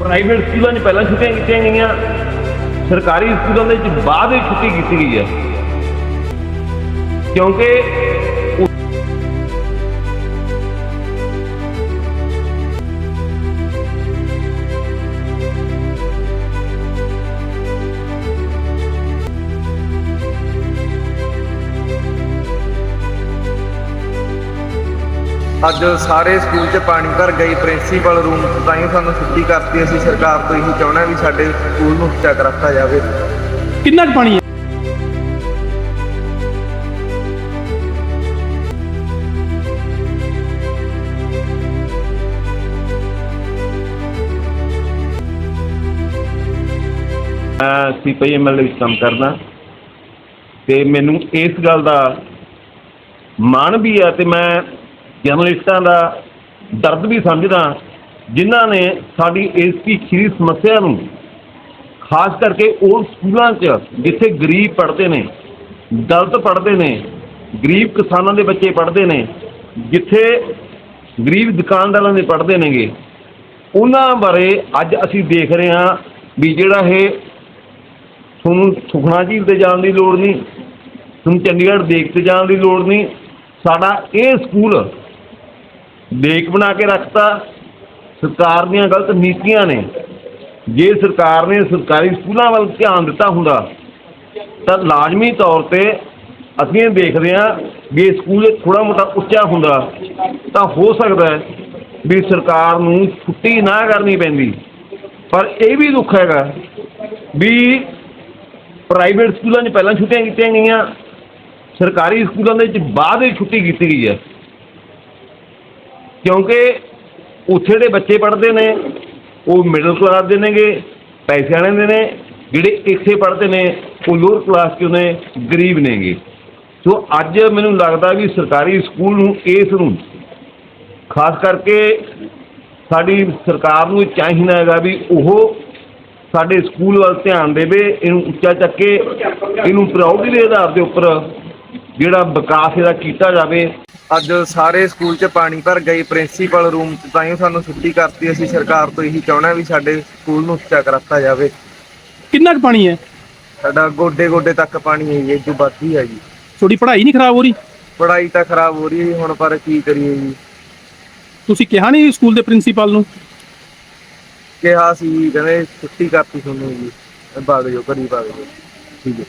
Private ਸਕੂਲਾਂ 'ਚ ਪਹਿਲਾਂ ਛੁੱਟੀਆਂ ਕੀਤੀਆਂ ਗਈਆਂ। ਸਰਕਾਰੀ ਸਕੂਲਾਂ ਦੇ ਵਿੱਚ ਬਾਅਦ ਵਿੱਚ ਛੁੱਟੀ ਕੀਤੀ ਗਈ ਹੈ। ਕਿਉਂਕਿ ਅੱਜ ਸਾਰੇ ਸਕੂਲ 'ਚ ਪਾਣੀ ਭਰ ਗਈ ਪ੍ਰਿੰਸੀਪਲ ਰੂਮ ਤਾਂ ਹੀ ਸਾਨੂੰ ਛੁੱਟੀ ਕਰਤੀ ਅਸੀਂ ਸਰਕਾਰ ਤੋਂ ਇਹੀ ਚਾਹੁੰਦੇ ਹਾਂ ਵੀ ਸਾਡੇ ਸਕੂਲ ਨੂੰ ਉੱਚਾ ਕਰਤਾ ਜਾਵੇ। ਕਿੰਨਾ ਕੁ ਪਾਣੀ ਹੈ? ਮੈਂ ਸੀਪੀਐਮਐਲ ਵਿੱਚ ਕੰਮ ਕਰਦਾ। ਤੇ ਮੈਨੂੰ ਇਸ ਗੱਲ ਦਾ ਮਾਣ ਵੀ ਆ ਤੇ ਮੈਂ ਜਰਨਲਿਸਟਾਂ ਦਾ ਦਰਦ ਵੀ ਸਮਝਦਾ ਜਿਨ੍ਹਾਂ ਨੇ ਸਾਡੀ ਇਸ ਖੀਰੀ ਸਮੱਸਿਆ ਨੂੰ, ਖਾਸ ਕਰਕੇ ਉਹ ਸਕੂਲਾਂ 'ਚ ਜਿੱਥੇ ਗਰੀਬ ਪੜ੍ਹਦੇ ਨੇ, ਦਲਤ ਪੜ੍ਹਦੇ ਨੇ, ਗਰੀਬ ਕਿਸਾਨਾਂ ਦੇ ਬੱਚੇ ਪੜ੍ਹਦੇ ਨੇ, ਜਿੱਥੇ ਗਰੀਬ ਦੁਕਾਨਦਾਰਾਂ ਦੇ ਪੜ੍ਹਦੇ ਨੇਗੇ, ਉਹਨਾਂ ਬਾਰੇ ਅੱਜ ਅਸੀਂ ਦੇਖ ਰਹੇ ਹਾਂ ਵੀ ਜਿਹੜਾ ਇਹ ਤੁਹਾਨੂੰ ਸੁਖਣਾ ਝੀਲ ਤੇ ਜਾਣ ਦੀ ਲੋੜ ਨਹੀਂ ਤੁਹਾਨੂੰ ਚੰਡੀਗੜ੍ਹ ਦੇਖ ਤੇ ਜਾਣ ਦੀ ਲੋੜ ਨਹੀਂ, ਸਾਡਾ ਇਹ ਸਕੂਲ ਦੇਖ ਬਣਾ ਕੇ ਰੱਖਤਾ। ਸਰਕਾਰ ਦੀਆਂ ਗਲਤ ਨੀਤੀਆਂ ਨੇ। ਜੇ ਸਰਕਾਰ ਨੇ ਸਰਕਾਰੀ ਸਕੂਲਾਂ ਵੱਲ ਧਿਆਨ ਦਿੱਤਾ ਹੁੰਦਾ, ਤਾਂ ਲਾਜ਼ਮੀ ਤੌਰ ਤੇ ਅਸੀਂ ਇਹ ਦੇਖਦੇ ਹਾਂ ਵੀ ਸਕੂਲ ਥੋੜਾ ਮੋਟਾ ਉੱਚਾ ਹੁੰਦਾ, ਤਾਂ ਹੋ ਸਕਦਾ ਵੀ ਸਰਕਾਰ ਨੂੰ ਛੁੱਟੀ ਨਾ ਕਰਨੀ ਪੈਂਦੀ। ਪਰ ਇਹ ਵੀ ਦੁੱਖ ਹੈਗਾ ਵੀ ਪ੍ਰਾਈਵੇਟ ਸਕੂਲਾਂ 'ਚ ਪਹਿਲਾਂ ਛੁੱਟੀਆਂ ਕੀਤੀਆਂ ਗਈਆਂ, ਸਰਕਾਰੀ ਸਕੂਲਾਂ ਦੇ ਵਿੱਚ ਬਾਅਦ ਵਿੱਚ ਛੁੱਟੀ ਕੀਤੀ ਗਈ ਹੈ। ਕਿਉਂਕਿ ਉੱਥੇ ਦੇ ਬੱਚੇ ਪੜ੍ਹਦੇ ਨੇ, ਉਹ ਮਿਡਲ ਕਲਾਸ ਦੇ ਨੇਗੇ, ਪੈਸੇ ਵਾਲੇ ਦੇ ਨੇ, ਜਿਹੜੇ ਇੱਥੇ ਪੜ੍ਹਦੇ ਨੇ, ਉਹ ਲੋਅਰ ਕਲਾਸ ਚੋਂ ਨੇ, ਗਰੀਬ ਨੇਗੇ। ਸੋ ਅੱਜ ਮੈਨੂੰ ਲੱਗਦਾ ਵੀ ਸਰਕਾਰੀ ਸਕੂਲ ਨੂੰ ਇਸ ਨੂੰ ਖਾਸ ਕਰਕੇ ਸਾਡੀ ਸਰਕਾਰ ਨੂੰ ਇਹ ਚਾਹੀਦਾ ਹੈਗਾ ਵੀ ਉਹ ਸਾਡੇ ਸਕੂਲ ਵੱਲ ਧਿਆਨ ਦੇਵੇ, ਇਹਨੂੰ ਉੱਚਾ ਚੱਕੇ, ਇਹਨੂੰ ਪ੍ਰਾਊਡਲੀ ਦੇ ਆਧਾਰ ਦੇ ਉੱਪਰ ਜਿਹੜਾ ਵਿਕਾਸ ਇਹਦਾ ਕੀਤਾ ਜਾਵੇ। ਅੱਜ ਸਾਰੇ ਸਕੂਲ 'ਚ ਪਾਣੀ ਭਰ ਗਈ ਪ੍ਰਿੰਸੀਪਲ ਰੂਮ 'ਚ ਤਾਂ ਹੀ ਸਾਨੂੰ ਛੁੱਟੀ ਕਰਤੀ। ਅਸੀਂ ਸਰਕਾਰ ਤੋਂ ਇਹੀ ਚਾਹੁੰਦੇ ਹਾਂ ਵੀ ਸਾਡੇ ਸਕੂਲ ਨੂੰ ਉੱਚਾ ਕਰਤਾ ਜਾਵੇ। ਕਿੰਨਾ ਕੁ ਪਾਣੀ ਹੈ? ਸਾਡਾ ਗੋਡੇ ਗੋਡੇ ਤੱਕ ਪਾਣੀ ਹੈ ਜੀ ਤੋਂ ਵੱਧ ਹੀ ਹੈ ਜੀ। ਤੁਹਾਡੀ ਪੜ੍ਹਾਈ ਨਹੀਂ ਖਰਾਬ ਹੋ ਰਹੀ? ਪੜ੍ਹਾਈ ਤਾਂ ਖਰਾਬ ਹੋ ਰਹੀ ਹੈ ਜੀ, ਹੁਣ ਪਰ ਕੀ ਕਰੀਏ ਜੀ। ਤੁਸੀਂ ਕਿਹਾ ਨਹੀਂ ਸਕੂਲ ਦੇ ਪ੍ਰਿੰਸੀਪਲ ਨੂੰ? ਕਿਹਾ ਸੀ ਜੀ, ਕਹਿੰਦੇ ਛੁੱਟੀ ਕਰਤੀ ਤੁਹਾਨੂੰ ਜੀ। ਭਾਗ ਜਾਓ ਘਰੀ ਭਾਗ ਜਾਓ। ਠੀਕ ਹੈ।